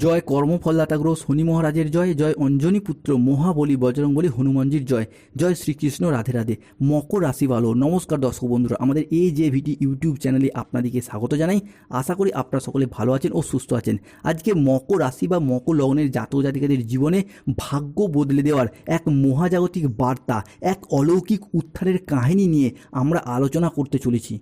জয় কর্মফলদাতা গ্রহ শনি মহারাজের জয় জয় অঞ্জনী পুত্র মহাবলী বজরংবলী হনুমানজির জয় জয় শ্রীকৃষ্ণ রাধে রাধে। মকর রাশি ভালো নমস্কার দর্শক বন্ধুরা, আমাদের এই যে ভিডি ইউটিউব চ্যানেলে আপনাদেরকে স্বাগত জানাই। আশা করি আপনারা সকলে ভালো আছেন ও সুস্থ আছেন। আজকে মকর রাশি বা মকর লগ্নের জাতক জাতিকাদের জীবনে ভাগ্য বদলে দেওয়ার এক মহাজাগতিক বার্তা, এক অলৌকিক উত্থানের কাহিনী নিয়ে আমরা আলোচনা করতে চলেছি।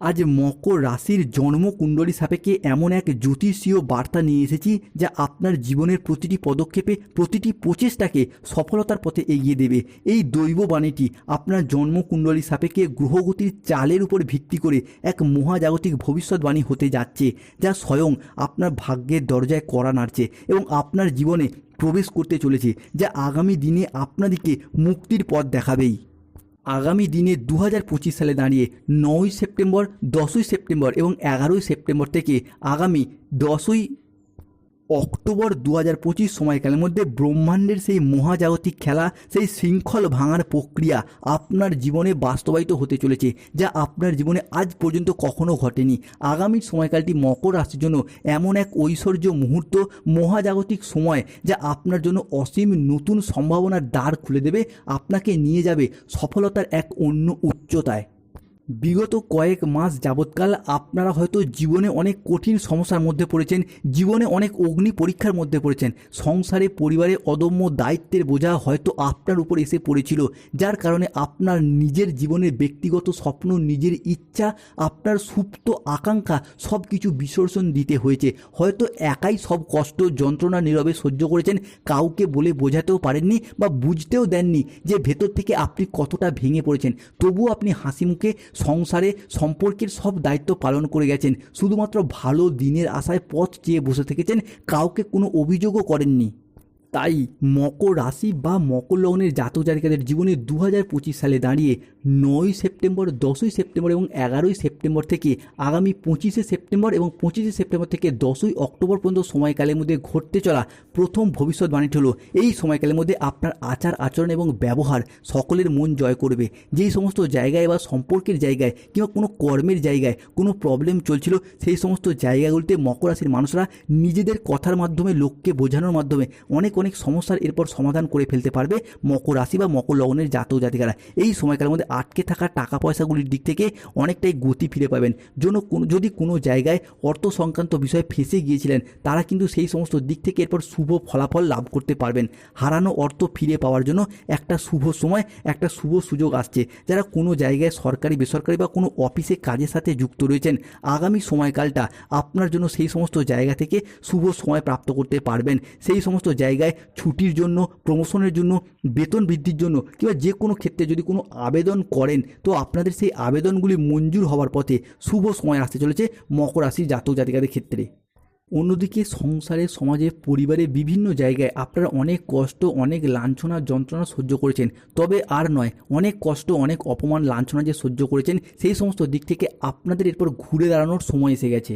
আজ মকর রাশির জন্মকুণ্ডলী সাপেক্ষে এমন এক জ্যোতিষীয় বার্তা নিয়ে এসেছি যা আপনার জীবনের প্রতিটি পদক্ষেপে, প্রতিটি প্রচেষ্টাকে সফলতার পথে এগিয়ে দেবে। এই দৈব বাণীটি আপনার জন্মকুণ্ডলী সাপেক্ষে গ্রহগতির চালের উপর ভিত্তি করে এক মহাজাগতিক ভবিষ্যৎবাণী হতে যাচ্ছে, যা স্বয়ং আপনার ভাগ্যের দরজায় কড়া নাড়ছে এবং আপনার জীবনে প্রবেশ করতে চলেছে, যা আগামী দিনে আপনাদেরকে মুক্তির পথ দেখাবেই। আগামী দিনে দু হাজার পঁচিশ সালে দাঁড়িয়ে নয়ই সেপ্টেম্বর, দশই সেপ্টেম্বর এবং এগারোই সেপ্টেম্বর থেকে আগামী দশই অক্টোবর দু হাজার পঁচিশ সময়কালের মধ্যে ব্রহ্মাণ্ডের সেই মহাজাগতিক খেলা, সেই শৃঙ্খল ভাঙার প্রক্রিয়া আপনার জীবনে বাস্তবায়িত হতে চলেছে, যা আপনার জীবনে আজ পর্যন্ত কখনো ঘটেনি। আগামী সময়কালটি মকর রাশির জন্য এমন এক ঐশ্বর্য মুহূর্ত, মহাজাগতিক সময়, যা আপনার জন্য অসীম নতুন সম্ভাবনার দ্বার খুলে দেবে, আপনাকে নিয়ে যাবে সফলতার এক অন্য উচ্চতায়। বিগত কয়েক মাস যাবৎকাল আপনারা হয়তো জীবনে অনেক কঠিন সমস্যার মধ্যে পড়েছেন, জীবনে অনেক অগ্নি পরীক্ষার মধ্যে পড়েছেন। সংসারে, পরিবারে অদম্য দায়িত্বের বোঝা হয়তো আপনার উপর এসে পড়েছিল, যার কারণে আপনার নিজের জীবনের ব্যক্তিগত স্বপ্ন, নিজের ইচ্ছা, আপনার সুপ্ত আকাঙ্ক্ষা সব কিছু বিসর্জন দিতে হয়েছে। হয়তো একাই সব কষ্ট, যন্ত্রণা, নীরবে সহ্য করেছেন, কাউকে বলে বোঝাতেও পারেননি বা বুঝতেও দেননি যে ভেতর থেকে আপনি কতটা ভেঙে পড়েছেন। তবুও আপনি হাসি মুখে সংসারে সম্পর্কের সব দায়িত্ব পালন করে গেছেন। শুধুমাত্র ভালো দিনের আশায় পথ চেয়ে বসে থেকেছেন, কাউকে কোনো অভিযোগও করেননি। তাই মকর রাশি বা মকর লগ্নের জাতক জাতিকাদের জীবনে দু হাজার পঁচিশ সালে দাঁড়িয়ে নয় সেপ্টেম্বর, দশই সেপ্টেম্বর এবং এগারোই সেপ্টেম্বর থেকে আগামী পঁচিশে সেপ্টেম্বর এবং পঁচিশে সেপ্টেম্বর থেকে দশই অক্টোবর পর্যন্ত সময়কালের মধ্যে ঘটতে চলা প্রথম ভবিষ্যৎবাণীটি হলো, এই সময়কালের মধ্যে আপনার আচার, আচরণ এবং ব্যবহার সকলের মন জয় করবে। যেই সমস্ত জায়গায় বা সম্পর্কের জায়গায় কিংবা কোনো কর্মের জায়গায় কোনো প্রবলেম চলছিল, সেই সমস্ত জায়গাগুলিতে মকর রাশির মানুষরা নিজেদের কথার মাধ্যমে, লোককে বোঝানোর মাধ্যমে অনেক অনেক সমস্যার এরপর সমাধান করে ফেলতে পারবে মকর রাশি বা মকর লগ্নের জাতক জাতিকারা। এই সময়কালের মধ্যে আটকে থাকা টাকা পয়সাগুলির দিক থেকে অনেকটাই গতি ফিরে পাবেন। জন্য যদি কোনো জায়গায় অর্থ সংক্রান্ত বিষয়ে ফেসে গিয়েছিলেন, তারা কিন্তু সেই সমস্ত দিক থেকে এরপর শুভ ফলাফল লাভ করতে পারবেন। হারানো অর্থ ফিরে পাওয়ার জন্য একটা শুভ সময়, একটা শুভ সুযোগ আসছে। যারা কোনো জায়গায় সরকারি, বেসরকারি বা কোনো অফিসে কাজের সাথে যুক্ত রয়েছেন, আগামী সময়কালটা আপনার জন্য সেই সমস্ত জায়গা থেকে শুভ সময় প্রাপ্ত করতে পারবেন। সেই সমস্ত জায়গায় ছুটির জন্য প্রমোশনের জন্য, বেতন বৃদ্ধির জন্য কিংবা যে কোনো ক্ষেত্রে যদি কোনো আবেদন করেন, তো আপনাদের সেই আবেদনগুলি মঞ্জুর হওয়ার পথে শুভ সময় আসতে চলেছে মকর রাশির জাতক জাতিকাদের ক্ষেত্রে। অন্যদিকে সংসারে, সমাজে, পরিবারে বিভিন্ন জায়গায় আপনারা অনেক কষ্ট, অনেক লাঞ্ছনা, যন্ত্রণা সহ্য করেছেন। তবে আর নয়, অনেক কষ্ট, অনেক অপমান, লাঞ্ছনা যে সহ্য করেছেন, সেই সমস্ত দিক থেকে আপনাদের এরপর ঘুরে দাঁড়ানোর সময় এসে গেছে।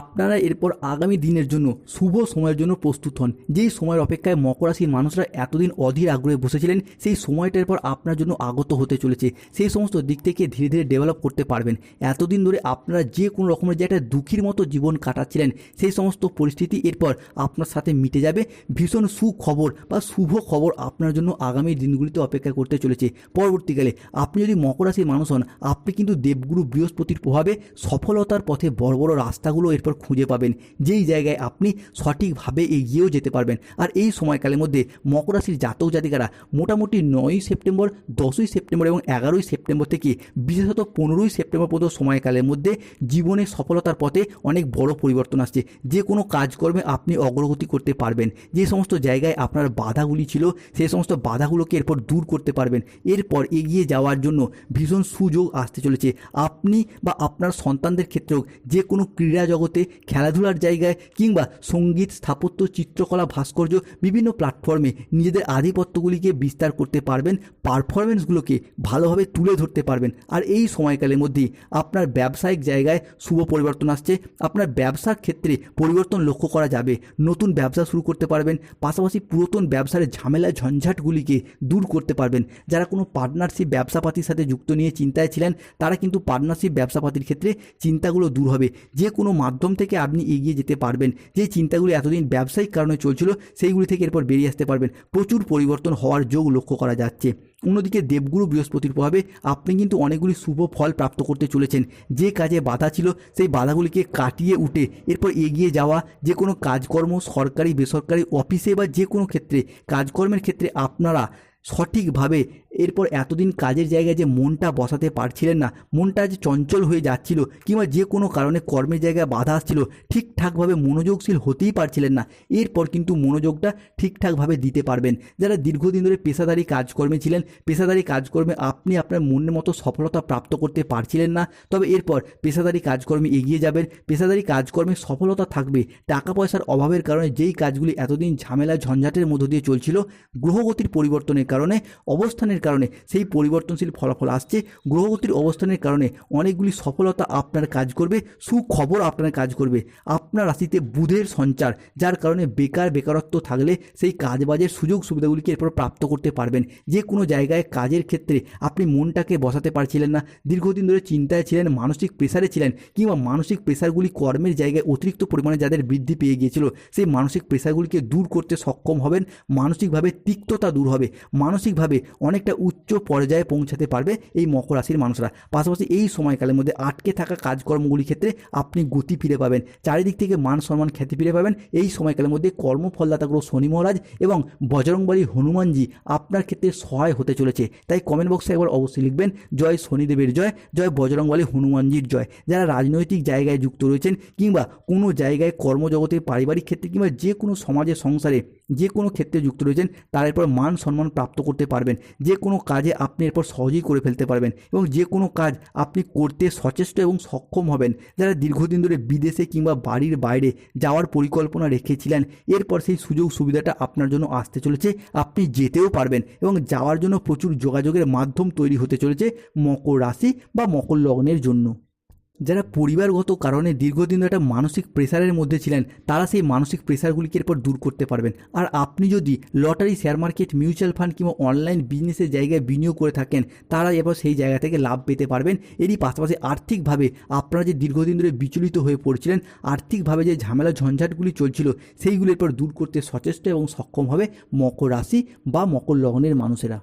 আপনারা এরপর আগামী দিনের জন্য, শুভ সময়ের জন্য প্রস্তুত হন। যেই সময়ের অপেক্ষায় মকর রাশির মানুষরা এতদিন অধীর আগ্রহে বসেছিলেন, সেই সময়টার পর আপনার জন্য আগত হতে চলেছে। সেই সমস্ত দিক থেকে ধীরে ধীরে ডেভেলপ করতে পারবেন। এতদিন ধরে আপনারা যে কোনো রকমের যে একটা দুঃখীর মতো জীবন কাটাচ্ছিলেন, সেই সমস্ত পরিস্থিতি এরপর আপনার সাথে মিটে যাবে। ভীষণ সুখবর বা শুভ খবর আপনার জন্য আগামী দিনগুলিতে অপেক্ষা করতে চলেছে। পরবর্তীকালে আপনি যদি মকর রাশির মানুষ হন, আপনি কিন্তু দেবগুরু বৃহস্পতির প্রভাবে সফলতার পথে বড় বড় রাস্তাগুলো এরপর খুঁজে পাবেন যেই জায়গায় আপনি সঠিকভাবে এগিয়েও যেতে পারবেন। আর এই সময়কালের মধ্যে মকর রাশির জাতক জাতিকারা মোটামুটি নয়ই সেপ্টেম্বর, দশই সেপ্টেম্বর এবং এগারোই সেপ্টেম্বর থেকে বিশেষত পনেরোই সেপ্টেম্বর পর্যন্ত সময়কালের মধ্যে জীবনে সফলতার পথে অনেক বড় পরিবর্তন আসছে। যে কোনো কাজকর্মে আপনি অগ্রগতি করতে পারবেন। যে সমস্ত জায়গায় আপনার বাধাগুলি ছিল সেই সমস্ত বাধাগুলোকে এরপর দূর করতে পারবেন। এরপর এগিয়ে যাওয়ার জন্য ভীষণ সুযোগ আসতে চলেছে। আপনি বা আপনার সন্তানদের ক্ষেত্রেও যে কোনো ক্রীড়া জগতে খেলাধুলার জায়গায় কিংবা সংগীত, স্থাপত্য, চিত্রকলা, ভাস্কর্য বিভিন্ন প্ল্যাটফর্মে নিজেদের আধিপত্যগুলিকে বিস্তার করতে পারবেন পারফরমেন্সগুলোকে ভালোভাবে তুলে ধরতে পারবেন। আর এই সময়কালের মধ্যেই আপনার ব্যবসায়িক জায়গায় শুভ পরিবর্তন আসছে, আপনার ব্যবসার ক্ষেত্রে পরিবর্তন লক্ষ্য করা যাবে, নতুন ব্যবসা শুরু করতে পারবেন, পাশাপাশি পুরাতন ব্যবসার ঝামেলা, ঝঞ্ঝাটগুলিকে দূর করতে পারবেন। যারা কোনো পার্টনারশিপ ব্যবসাপাতির সাথে যুক্ত নিয়ে চিন্তায় ছিলেন, তারা কিন্তু পার্টনারশিপ ব্যবসাপাতির ক্ষেত্রে চিন্তাগুলো দূর হবে। যে কোনো মাধ্যম থেকে আপনি এগিয়ে যেতে পারবেন। যে চিন্তাগুলি এতদিন ব্যবসায়িক কারণে চলছিল, সেইগুলি থেকে এরপর বেরিয়ে আসতে পারবেন। প্রচুর পরিবর্তন হওয়ার যোগ লক্ষ্য করা যাচ্ছে। অন্যদিকে দেবগুরু বৃহস্পতির প্রভাবে আপনি কিন্তু অনেকগুলি শুভ ফল প্রাপ্ত করতে চলেছেন। যে কাজে বাধা ছিল, সেই বাধাগুলিকে কাটিয়ে উঠে এরপর এগিয়ে যাওয়া যে কোনো কাজকর্ম সরকারি, বেসরকারি অফিসে বা যে কোনো ক্ষেত্রে, কাজকর্মের ক্ষেত্রে আপনারা সঠিকভাবে এরপর এতদিন কাজের জায়গায় যে মনটা বসাতে পারছিলেন না, মনটা যে চঞ্চল হয়ে যাচ্ছিল কিংবা যে কোনো কারণে কর্মের জায়গায় বাধা আসছিল, ঠিকঠাকভাবে মনোযোগশীল হতেই পারছিলেন না। এরপর কিন্তু মনোযোগটা ঠিকঠাকভাবে দিতে পারবেন। যারা দীর্ঘদিন ধরে পেশাদারি কাজকর্মে ছিলেন, পেশাদারি কাজকর্মে আপনি আপনার মনের মতো সফলতা প্রাপ্ত করতে পারছিলেন না, তবে এরপর পেশাদারি কাজকর্মে এগিয়ে যাবেন। পেশাদারি কাজকর্মে সফলতা থাকবে। টাকা পয়সার অভাবের কারণে যেই কাজগুলি এতদিন ঝামেলা, ঝঞ্ঝাটের মধ্য দিয়ে চলছিল, গ্রহগতির পরিবর্তনের কারণে, অবস্থানের কারণে সেই পরিবর্তনশীল ফলাফল আসছে। গ্রহগতির অবস্থানের কারণে অনেকগুলি সফলতা আপনার কাজ করবে, সুখবর আপনার কাজ করবে। আপনার রাশিতে বুধের সঞ্চার, যার কারণে বেকার বেকারত্ব থাকলে সেই কাজবাজের সুযোগ সুবিধাগুলিকে এরপর প্রাপ্ত করতে পারবেন। যে কোনো জায়গায় কাজের ক্ষেত্রে আপনি মনটাকে বসাতে পারছিলেন না, দীর্ঘদিন ধরে চিন্তায় ছিলেন, মানসিক প্রেসারে ছিলেন কিংবা মানসিক প্রেসারগুলি কর্মের জায়গায় অতিরিক্ত পরিমাণে যাদের বৃদ্ধি পেয়ে গিয়েছিল, সেই মানসিক প্রেসারগুলিকে দূর করতে সক্ষম হবেন, মানসিকভাবে তিক্ততা দূর হবে। মানসিকভাবে অনেকটা উচ্চ পর্যায়ে পৌঁছাতে পারবে এই মকর রাশির মানুষরা। পাশাপাশি এই সময়কালের মধ্যে আটকে থাকা কাজকর্মগুলির ক্ষেত্রে আপনি গতি ফিরে পাবেন। চারিদিক থেকে মান সম্মান খ্যাতি ফিরে পাবেন। এই সময়কালের মধ্যে কর্মফলদাতা গ্রহ শনি মহারাজ এবং বজরংবলী হনুমানজি আপনার ক্ষেত্রে সহায় হতে চলেছে। তাই কমেন্ট বক্সে একবার অবশ্যই লিখবেন, জয় শনিদেবের জয় জয় বজরংবলী হনুমানজির জয়। যারা রাজনৈতিক জায়গায় যুক্ত রয়েছেন কিংবা কোনো জায়গায় কর্মজগতে পারিবারিক ক্ষেত্রে কিংবা যে কোনো সমাজের সংসারে যে কোনো ক্ষেত্রে যুক্ত রয়েছেন, তারা এরপর মান সম্মান প্রাপ্ত করতে পারবেন। যে কোনো কাজে আপনি এরপর সহজেই করে ফেলতে পারবেন এবং যে কোনো কাজ আপনি করতে সচেষ্ট এবং সক্ষম হবেন। যারা দীর্ঘদিন ধরে বিদেশে কিংবা বাড়ির বাইরে যাওয়ার পরিকল্পনা রেখেছিলেন, এরপর সেই সুযোগ সুবিধাটা আপনার জন্য আসতে চলেছে। আপনি যেতেও পারবেন এবং যাওয়ার জন্য প্রচুর যোগাযোগের মাধ্যম তৈরি হতে চলেছে মকর রাশি বা মকর লগ্নের জন্য। যারা পরিবারগত কারণে দীর্ঘদিন ধরে একটা মানসিক প্রেসারের মধ্যে ছিলেন, তারা সেই মানসিক প্রেসারগুলিকে এরপর দূর করতে পারবেন। আর আপনি যদি lottery, share market, mutual fund কিংবা অনলাইন বিজনেসের জায়গায় বিনিয়োগ করে থাকেন, তারা এবার সেই জায়গা থেকে লাভ পেতে পারবেন। এরই পাশাপাশি আর্থিকভাবে আপনারা যে দীর্ঘদিন ধরে বিচলিত হয়ে পড়ছিলেন, আর্থিকভাবে যে ঝামেলা, ঝঞ্ঝাটগুলি চলছিল, সেইগুলি এরপর দূর করতে সচেষ্ট এবং সক্ষম হবে মকর রাশি বা মকর লগ্নের মানুষেরা।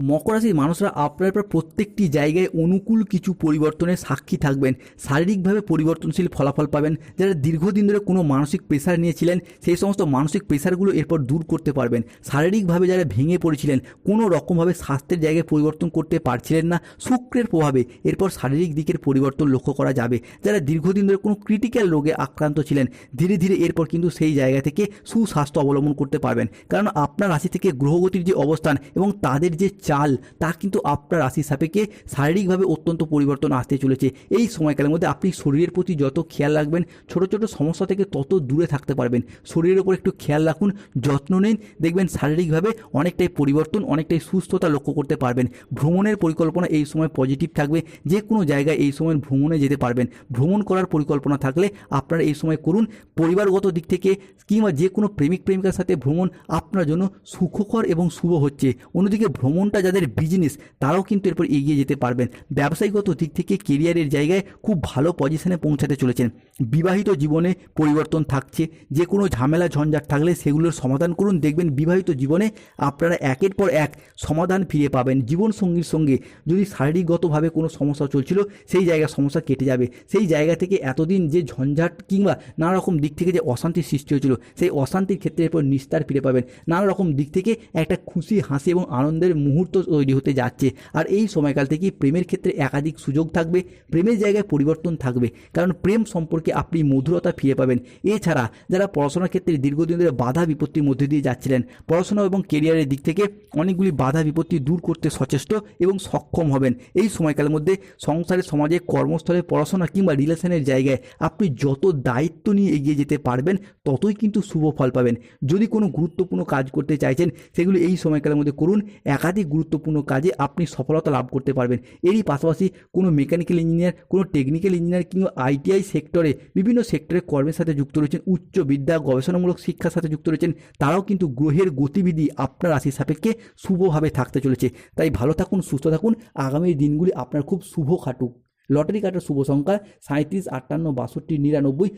মকর রাশির মানুষরা আপনার পর প্রত্যেকটি জায়গায় অনুকূল কিছু পরিবর্তনের সাক্ষী থাকবেন, শারীরিকভাবে পরিবর্তনশীল ফলাফল পাবেন, যারা দীর্ঘদিন ধরে কোনো মানসিক প্রেশার নিয়েছিলেন, সেই সমস্ত মানসিক প্রেশারগুলো এরপর দূর করতে পারবেন। শারীরিকভাবে যারা ভেঙে পড়েছিলেন, কোনো রকমভাবে স্বাস্থ্যের জায়গায় পরিবর্তন করতে পারছিলেন না, শুক্রের প্রভাবে এরপর শারীরিক দিকের পরিবর্তন লক্ষ্য করা যাবে। যারা দীর্ঘদিন ধরে কোনো ক্রিটিক্যাল রোগে আক্রান্ত ছিলেন, ধীরে ধীরে এরপর কিন্তু সেই জায়গা থেকে সুস্বাস্থ্য অবলম্বন করতে পারবেন। কারণ আপনার রাশি থেকে গ্রহগতির যে অবস্থান এবং তাদের যে চাল, তা কিন্তু আপনার রাশি সাপেক্ষে শারীরিকভাবে অত্যন্ত পরিবর্তন আসতে চলেছে। এই সময়কালের মধ্যে আপনি শরীরের প্রতি যত খেয়াল রাখবেন, ছোট ছোট সমস্যা থেকে তত দূরে থাকতে পারবেন। শরীরের ওপর একটু খেয়াল রাখুন, যত্ন নিন, দেখবেন শারীরিকভাবে অনেকটাই পরিবর্তন, অনেকটাই সুস্থতা লক্ষ্য করতে পারবেন। ভ্রমণের পরিকল্পনা এই সময় পজিটিভ থাকবে। যে কোনো জায়গায় এই সময় ভ্রমণে যেতে পারবেন। ভ্রমণ করার পরিকল্পনা থাকলে আপনারা এই সময় করুন। পরিবারগত দিক থেকে কিংবা যে কোনো প্রেমিক, প্রেমিকার সাথে ভ্রমণ আপনার জন্য সুখকর এবং শুভ হচ্ছে। অন্যদিকে ভ্রমণটা যাদের বিজনেস তারাও কিন্তু এরপর এগিয়ে যেতে পারবেন। ব্যবসায়িকগত দিক থেকে কেরিয়ারের জায়গায় খুব ভালো পজিশনে পৌঁছাতে চলেছেন। বিবাহিত জীবনে পরিবর্তন থাকছে। যে কোনো ঝামেলা, ঝঞ্ঝাট থাকলে সেগুলোর সমাধান করুন। দেখবেন বিবাহিত জীবনে আপনারা একের পর এক সমাধান ফিরে পাবেন। জীবনসঙ্গীর সঙ্গে যদি শারীরিকগতভাবে কোনো সমস্যা চলছিল, সেই জায়গায় সমস্যা কেটে যাবে। সেই জায়গা থেকে এতদিন যে ঝঞ্ঝাট কিংবা নানা রকম দিক থেকে যে অশান্তির সৃষ্টি হয়েছিল, সেই অশান্তির ক্ষেত্রে এরপর নিস্তার ফিরে পাবেন। নানা রকম দিক থেকে একটা খুশি, হাসি এবং আনন্দের মুহূর্ত তৈরি হতে যাচ্ছে। আর এই সময়কাল থেকেই প্রেমের ক্ষেত্রে একাধিক সুযোগ থাকবে, প্রেমের জায়গায় পরিবর্তন থাকবে। কারণ প্রেম সম্পর্কে আপনি মধুরতা ফিরে পাবেন। এছাড়া যারা পড়াশোনার ক্ষেত্রে দীর্ঘদিন ধরে বাধা বিপত্তির মধ্যে দিয়ে যাচ্ছিলেন, পড়াশোনা এবং কেরিয়ারের দিক থেকে অনেকগুলি বাধা বিপত্তি দূর করতে সচেষ্ট এবং সক্ষম হবেন। এই সময়কালের মধ্যে সংসারের সমাজে, কর্মস্থলে, পড়াশোনা কিংবা রিলেশনের জায়গায় আপনি যত দায়িত্ব নিয়ে এগিয়ে যেতে পারবেন, ততই কিন্তু শুভ ফল পাবেন। যদি কোনো গুরুত্বপূর্ণ কাজ করতে চাইছেন, সেগুলি এই সময়কালের মধ্যে করুন। একাধিক গুরুত্বপূর্ণ কাজে আপনি সফলতা লাভ করতে পারবেন। এরই পাশাপাশি কোনো মেকানিক্যাল ইঞ্জিনিয়ার, কোনো টেকনিক্যাল ইঞ্জিনিয়ার কিংবা আইটিআই সেক্টরে বিভিন্ন সেক্টরে কর্মের সাথে যুক্ত রয়েছেন, উচ্চ বিদ্যা, গবেষণামূলক শিক্ষার সাথে যুক্ত রয়েছেন, তারাও কিন্তু গ্রহের গতিবিধি আপনার রাশির সাপেক্ষে শুভভাবে থাকতে চলেছে। তাই ভালো থাকুন, সুস্থ থাকুন, আগামী দিনগুলি আপনার খুব শুভ খাটুক লটারি কাটার শুভ সংখ্যা সাঁত্রিশ আটান্ন, বাষট্টি, নিরানব্বই